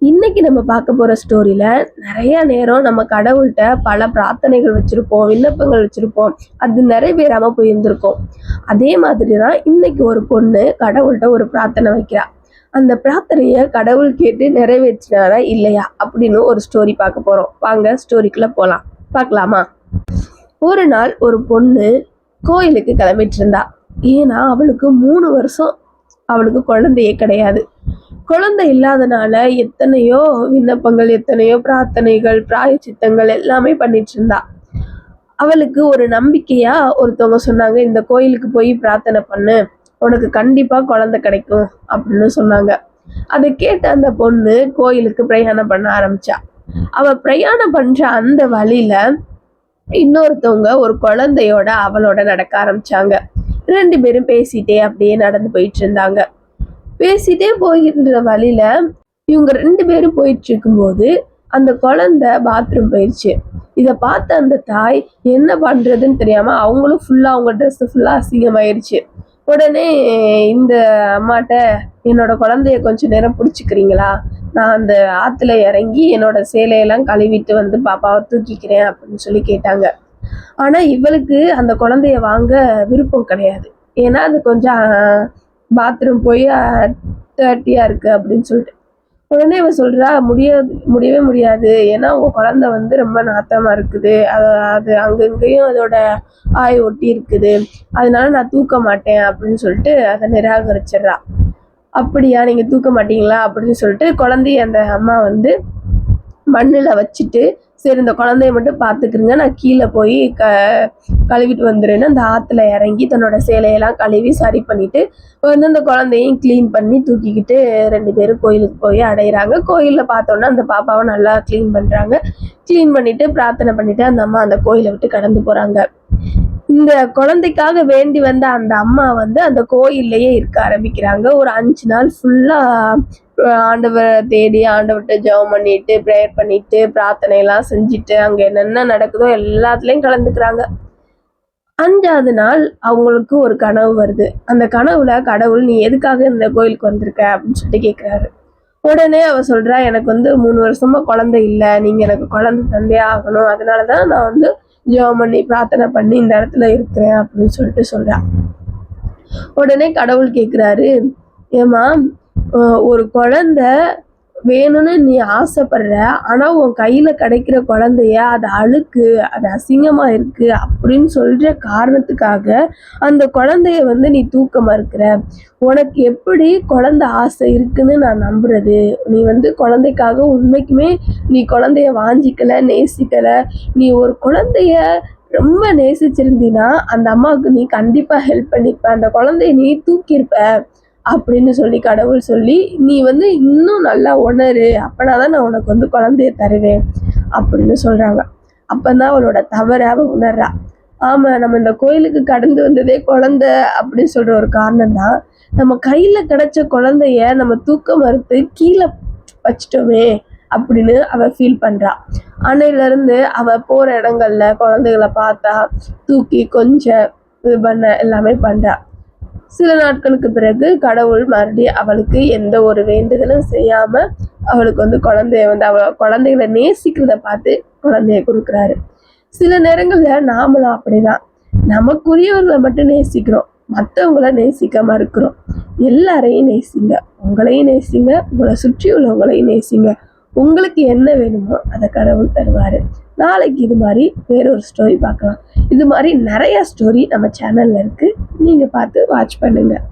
இன்னைக்கு நம்ம பார்க்க போற ஸ்டோரியில நிறைய நேரம் நம்ம கடவுள்கிட்ட பல பிரார்த்தனைகள் வச்சிருப்போம் விண்ணப்பங்கள் வச்சிருப்போம். அது நிறைவேறாம போயிருந்திருக்கும். அதே மாதிரி தான் இன்னைக்கு ஒரு பொண்ணு கடவுள்கிட்ட ஒரு பிரார்த்தனை வைக்கிறா. அந்த பிரார்த்தனைய கடவுள் கேட்டு நிறைவேற்றினாரா இல்லையா அப்படின்னு ஒரு ஸ்டோரி பார்க்க போறோம். வாங்க ஸ்டோரிக்குள்ள போலாம். பார்க்கலாமா? ஒரு நாள் ஒரு பொண்ணு கோயிலுக்கு கிளம்பிட்டு இருந்தா. ஏன்னா அவளுக்கு மூணு வருஷம். அவளுக்கு குழந்தையே கிடையாது. குழந்தை இல்லாதனால எத்தனையோ விண்ணப்பங்கள் எத்தனையோ பிரார்த்தனைகள் பிராயச்சித்தங்கள் எல்லாமே பண்ணிட்டு இருந்தா. அவளுக்கு ஒரு நம்பிக்கையா ஒருத்தவங்க சொன்னாங்க இந்த கோயிலுக்கு போய் பிரார்த்தனை பண்ணு. உனக்கு கண்டிப்பா குழந்தை கிடைக்கும். அப்படின்னு சொன்னாங்க. அதை கேட்ட அந்த பொண்ணு கோயிலுக்கு பிரயாணம் பண்ண ஆரம்பிச்சா. அவ பிரயாணம் பண்ற அந்த வழியில இன்னொருத்தவங்க ஒரு குழந்தையோட அவளோட நடக்க ஆரம்பிச்சாங்க. ரெண்டு பேரும் பேசிட்டே அப்படியே நடந்து போயிட்டு இருந்தாங்க. பேசிட்டே போகின்ற வழியில இவங்க ரெண்டு பேரும் போயிட்டு இருக்கும்போது அந்த குழந்தை பாத்ரூம் போயிடுச்சு இதை பார்த்த அந்த தாய் என்ன பண்ணுறதுன்னு தெரியாமல் அவங்களும் ஃபுல்லாக அவங்க ட்ரெஸ்ஸு ஃபுல்லாக அசிங்கமாயிருச்சு. உடனே இந்த அம்மாட்ட என்னோட குழந்தைய கொஞ்சம் நேரம் பிடிச்சிக்கிறீங்களா? நான் அந்த ஆற்றுல இறங்கி என்னோட சேலையெல்லாம் கழுவிட்டு வந்து பாப்பாவை தூக்கிக்கிறேன் அப்படின்னு சொல்லி கேட்டாங்க. ஆனால் இவளுக்கு அந்த குழந்தைய வாங்க விருப்பம் கிடையாது. ஏன்னா அது கொஞ்சம் பாத்ரூம் போய் தேர்ட்டியாக இருக்குது அப்படின்னு சொல்லிட்டு. உடனே இவன் சொல்கிறா முடியாது முடியவே முடியாது. ஏன்னா உங்கள் குழந்தை வந்து ரொம்ப நாத்தமாக இருக்குது. அது அது அங்கங்கேயும் அதோட ஆய் ஒட்டி இருக்குது. அதனால நான் தூக்க மாட்டேன் அப்படின்னு சொல்லிட்டு அதை நிராகரிச்சிடுறா. அப்படியா நீங்கள் தூக்க மாட்டீங்களா? அப்படின்னு சொல்லிட்டு குழந்தைய அந்த அம்மா வந்து மண்ணில் வச்சுட்டு சரி இந்த குழந்தைய மட்டும் பார்த்துக்கிருங்க. நான் கீழே போய் க கழுவிட்டு வந்துடுறேன்னு அந்த ஆற்றுல இறங்கி தன்னோட சேலையெல்லாம் கழுவி சரி பண்ணிவிட்டு வந்து அந்த குழந்தையும் க்ளீன் பண்ணி தூக்கிக்கிட்டு ரெண்டு பேரும் கோயிலுக்கு போய் அடையிறாங்க. கோயிலில் பார்த்தோன்னா அந்த பாப்பாவை நல்லா க்ளீன் பண்ணுறாங்க க்ளீன் பண்ணிவிட்டு பிரார்த்தனை பண்ணிவிட்டு அந்த அம்மா அந்த கோயிலை விட்டு கடந்து போகிறாங்க இந்த குழந்தைக்காக வேண்டி வந்த அந்த அம்மா வந்து அந்த கோயில்லையே இருக்க ஆரம்பிக்கிறாங்க. ஒரு அஞ்சு நாள் ஃபுல்லா ஆண்டவரை தேடி ஆண்டவர்கிட்ட ஜெபம் பண்ணிட்டு ப்ரேயர் பண்ணிட்டு பிரார்த்தனை எல்லாம் செஞ்சுட்டு அங்க என்னென்ன நடக்குதோ எல்லாத்துலயும் கலந்துக்கிறாங்க. அஞ்சாவது நாள் அவங்களுக்கு ஒரு கனவு வருது. அந்த கனவுல கடவுள் நீ எதுக்காக இந்த கோயிலுக்கு வந்திருக்க? அப்படின்னு சொல்லிட்டு கேட்குறாரு உடனே அவ சொல்றா எனக்கு வந்து மூணு வருஷமா குழந்தை இல்லை. நீங்க எனக்கு குழந்தை தந்தே ஆகணும். அதனாலதான் நான் வந்து ஜெபம் பண்ணி பிரார்த்தனை பண்ணி இந்த இடத்துல இருக்கிறேன் அப்படின்னு சொல்லிட்டு சொல்றா. உடனே கடவுள் கேட்குறாரு ஏமா ஒரு குழந்த வேணும்னு நீ ஆசைப்படுற ஆனா உன் கையில கிடைக்கிற குழந்தைய அது அழுக்கு அது அசிங்கமா இருக்கு அப்படின்னு சொல்ற காரணத்துக்காக அந்த குழந்தைய வந்து நீ தூக்க மறுக்கிற. உனக்கு எப்படி குழந்தை ஆசை இருக்குன்னு நான் நம்புறது? நீ வந்து குழந்தைக்காக உண்மைக்குமே நீ குழந்தைய வாஞ்சிக்கல நேசிக்கல. நீ ஒரு குழந்தைய ரொம்ப நேசிச்சிருந்தீன்னா அந்த அம்மாவுக்கு நீ கண்டிப்பா ஹெல்ப் பண்ணிப்ப. அந்த குழந்தைய நீ தூக்கியிருப்ப. அப்படின்னு சொல்லி கடவுள் சொல்லி நீ வந்து இன்னும் நல்லா உணரு. அப்பனா தான் நான் உனக்கு வந்து குழந்தைய தருவேன். அப்படின்னு சொல்கிறாங்க அப்போ தான் அவளோட தவறாக அவள் உணர்றா. ஆமாம் நம்ம இந்த கோயிலுக்கு கடந்து வந்ததே குழந்தை. அப்படின்னு சொல்கிற ஒரு காரணம் தான் நம்ம கையில் கிடச்ச குழந்தைய நம்ம தூக்க மறுத்து கீழே வச்சிட்டோமே அப்படின்னு அவள் ஃபீல் பண்ணுறா அன்னையிலேருந்து அவள் போகிற இடங்கள்ல குழந்தைகளை பார்த்தா தூக்கி கொஞ்சம் இது பண்ண எல்லாமே பண்ணுறா சில நாட்களுக்கு பிறகு கடவுள் மறுபடியும் அவளுக்கு எந்த ஒரு வேண்டுதலும் செய்யாம அவளுக்கு வந்து குழந்தைய வந்து அவ குழந்தைகளை நேசிக்கிறத பார்த்து குழந்தைய கொடுக்குறாரு. சில நேரங்கள்ல நாமளும் அப்படிதான். நமக்குரியவர்களை மட்டும் நேசிக்கிறோம். மற்றவங்கள நேசிக்க மறுக்கிறோம் எல்லாரையும் நேசிங்க. உங்களையும் நேசிங்க. உங்களை சுற்றி உள்ளவங்களையும் நேசிங்க. உங்களுக்கு என்ன வேணுமோ அதை கடவுள் தருவார். நாளைக்கு இது மாதிரி வேறொரு ஸ்டோரி பார்க்கலாம். இது மாதிரி நிறைய ஸ்டோரி நம்ம சேனலில் இருக்கு. நீங்கள் பார்த்து வாட்ச் பண்ணுங்கள்